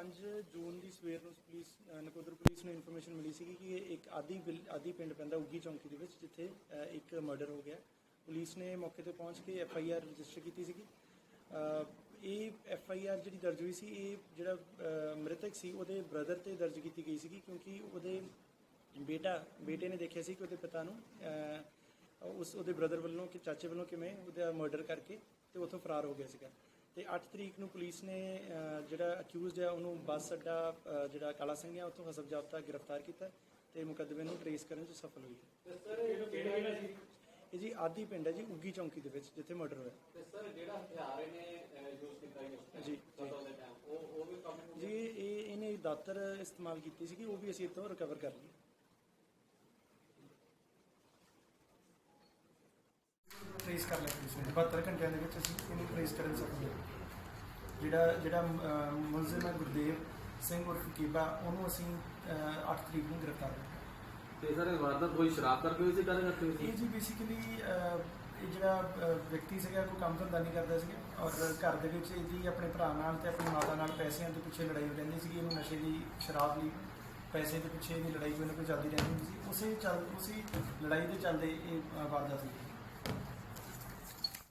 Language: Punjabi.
5 ਜੂਨ ਦੀ ਸਵੇਰ ਨੂੰ ਪੁਲਿਸ ਨਕੋਦਰ ਪੁਲਿਸ ਨੂੰ ਇਨਫੋਰਮੇਸ਼ਨ ਮਿਲੀ ਸੀ ਕਿ ਇਹ ਇੱਕ ਆਦੀ ਬਿਲ- ਆਦੀ ਪਿੰਡ ਪੈਂਦਾ ਉੱਗੀ ਚੌਂਕੀ ਦੇ ਵਿੱਚ, ਜਿੱਥੇ ਇੱਕ ਮਰਡਰ ਹੋ ਗਿਆ। ਪੁਲਿਸ ਨੇ ਮੌਕੇ ਤੇ ਪਹੁੰਚ ਕੇ ਐਫ ਆਈ ਆਰ ਰਜਿਸਟਰ ਕੀਤੀ ਸੀਗੀ। ਇਹ ਐਫ ਆਈ ਆਰ ਜਿਹੜੀ ਦਰਜ ਹੋਈ ਸੀ, ਇਹ ਜਿਹੜਾ ਮ੍ਰਿਤਕ ਸੀ, ਉਹਦੇ ਬ੍ਰਦਰ ਤੇ ਦਰਜ ਕੀਤੀ ਗਈ ਸੀਗੀ, ਕਿਉਂਕਿ ਉਹਦੇ ਬੇਟਾ, ਬੇਟੇ ਨੇ ਦੇਖਿਆ ਸੀ ਕਿ ਉਹਦੇ ਪਿਤਾ ਨੂੰ ਉਸ ਉਹਦੇ ਬ੍ਰਦਰ ਵੱਲੋਂ ਕਿ ਚਾਚੇ ਵੱਲੋਂ ਕਿਵੇਂ ਉਹਦਾ ਮਰਡਰ ਕਰਕੇ ਤੇ ਉੱਥੋਂ ਫਰਾਰ ਹੋ ਗਿਆ ਸੀਗਾ। ਤੇ 8 ਤਰੀਕ ਨੂੰ ਪੁਲਿਸ ਨੇ ਅ, ਜਿਹੜਾ ਅਕਿਊਜ਼ਡ ਹੈ ਉਹਨੂੰ ਬੱਸ ਅੱਡਾ ਅ, ਜਿਹੜਾ ਕਾਲਾ ਸਿੰਘ ਹੈ ਉੱਥੋਂ ਹਸਬ ਜਾਬਤਾ ਗ੍ਰਿਫਤਾਰ ਕੀਤਾ ਤੇ ਮੁਕੱਦਮੇ ਨੂੰ ਟਰੇਸ ਕਰਨ 'ਚ ਸਫਲ ਹੋਈ। ਹੈ ਇਹ ਜੀ? ਆਦੀ ਪਿੰਡ ਹੈ ਜੀ ਉੱਗੀ ਚੌਂਕੀ ਦੇ ਵਿੱਚ ਜਿੱਥੇ ਮਰਡਰ ਹੋਇਆ। ਤੇ ਸਰ ਜਿਹੜਾ ਹਥਿਆਰ ਇਹਨੇ ਯੂਜ਼ ਕੀਤਾ ਜੀ ਜੀ, ਟਾਈਮ ਉਹ ਉਹ ਵੀ ਕੰਮ ਜੀ ਇਹ ਇਹਨੇ ਦਾਤਰ ਇਸਤੇਮਾਲ ਕੀਤੀ ਸੀਗੀ ਉਹ ਵੀ ਅਸੀਂ ਇੱਥੋਂ ਰਿਕਵਰ ਕਰ ਲਈ ਟ੍ਰੇਸ ਕਰ ਲਿਆ ਪੁਲਿਸ ਨੇ। 72 ਘੰਟਿਆਂ ਦੇ ਵਿੱਚ ਅਸੀਂ ਇਹਨੂੰ ਟ੍ਰੇਸ ਕਰਨ ਸਕਦੇ ਹਾਂ। ਜਿਹੜਾ ਜਿਹੜਾ ਅਹ, ਮੁਲਜ਼ਮ ਹੈ ਗੁਰਦੇਵ ਸਿੰਘ ਉਰਫ ਕੀਬਾ ਉਹਨੂੰ ਅਸੀਂ 8 ਤਰੀਕ ਨੂੰ ਗ੍ਰਿਫਤਾਰ ਕੀਤਾ। ਤੇ ਸਰ ਇਹ ਵਾਰਦਾਤ ਕੋਈ ਸ਼ਰਾਬ ਕਰਕੇ ਹੋਈ ਸੀ ਕਾਹਦੇ ਕਰਕੇ ਹੋਈ ਇਹ ਸੀ ਜੀ ਬੇਸਿਕਲੀ ਇਹ ਜਿਹੜਾ ਅਹ, ਵਿਅਕਤੀ ਸੀਗਾ ਕੋਈ ਕੰਮ ਧੰਦਾ ਨਹੀਂ ਕਰਦਾ ਸੀਗਾ। ਔਰ ਘਰ ਦੇ ਵਿੱਚ ਇਹਦੀ ਆਪਣੇ ਭਰਾ ਨਾਲ ਤੇ ਆਪਣੀ ਮਾਤਾ ਨਾਲ ਪੈਸਿਆਂ ਦੇ ਪਿੱਛੇ ਲੜਾਈ ਰਹਿੰਦੀ ਸੀਗੀ। ਇਹਨੂੰ ਨਸ਼ੇ ਦੀ ਸ਼ਰਾਬ ਲਈ ਪੈਸੇ ਦੇ ਪਿੱਛੇ ਇਹਦੀ ਲੜਾਈ ਕੋਈ ਨਾ ਕੋਈ ਚੱਲਦੀ ਰਹਿੰਦੀ ਸੀ। ਉਸੇ ਚੱਲ ਉਸੇ ਲੜਾਈ ਦੇ ਚੱਲਦੇ ਇਹ ਅਹ, ਵਾਰਦਾਤ ਹੋਈ।